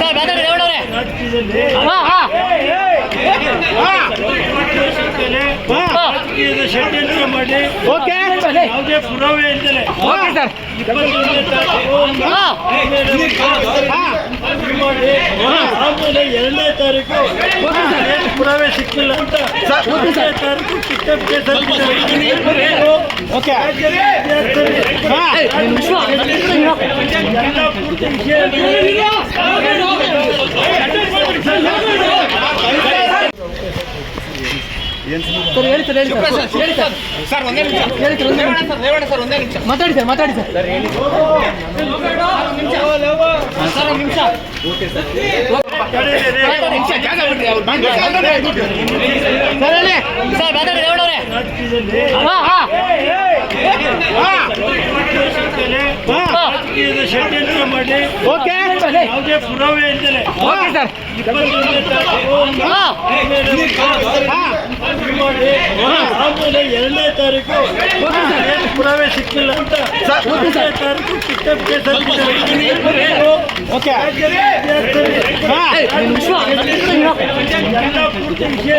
Sir ಹಾ ಹಾ ಮಾಡಿ ಓಕೆ ಯಾವುದೇ ಪುರಾವೆ ಓಕೆ ಸರ್ ಆಮೇಲೆ ಎರಡನೇ ತಾರೀಕು ಪುರಾವೆ ಸಿಕ್ಕಿಲ್ಲ ಅಂತ ಒಂದನೇ ತಾರೀಕು ಚಿಕ್ಕ. ಓಕೆ ಸರ್ ಹೇಳಿ ಸರ್ ಹೇಳಿ ಸರ್ ಹೇಳಿ ಸರ್ ಒಂದೇ ನಿಮಿಷ ಹೇಳಿ ಸರ್ ಒಂದೇ ಸರ್ ಒಂದೇ ನಿಮಿಷ ಮಾತಾಡಿ ಸರ್ ಮಾತಾಡಿ ಸರ್ ಸರ್ ನಿಮಿಷ ಒಂದು ನಿಮಿಷ ಅವ್ರು ಸರ್ ಹೇಳಿ ಸರ್ ಮಾತಾಡಿ ಅವರೇ ಹಾ ರಾಜಕೀಯದ ಷಡ್ಯಂತ್ರ ಮಾಡಿ ಓಕೆ ಯಾವುದೇ ಪುರಾವೆ ಇಲ್ಲದೆ ಓಕೆ ಸರ್ ಇಪ್ಪತ್ತೊಂದನೇ ತಾರೀಕು ಹಾ ಇದು ಮಾಡಿ ಆಮೇಲೆ ಎರಡನೇ ತಾರೀಕು ಏನು ಪುರಾವೆ ಸಿಕ್ಕಿಲ್ಲ ಅಂತ ಒಂದನೇ ತಾರೀಕು ಕಿಟ್ಟಪ್ ಕೇಸ್ ಹಾಕಿದ್ದಾರೆ. ಓಕೆ ಎಲ್ಲ ಪೂರ್ತಿ ವಿಷಯ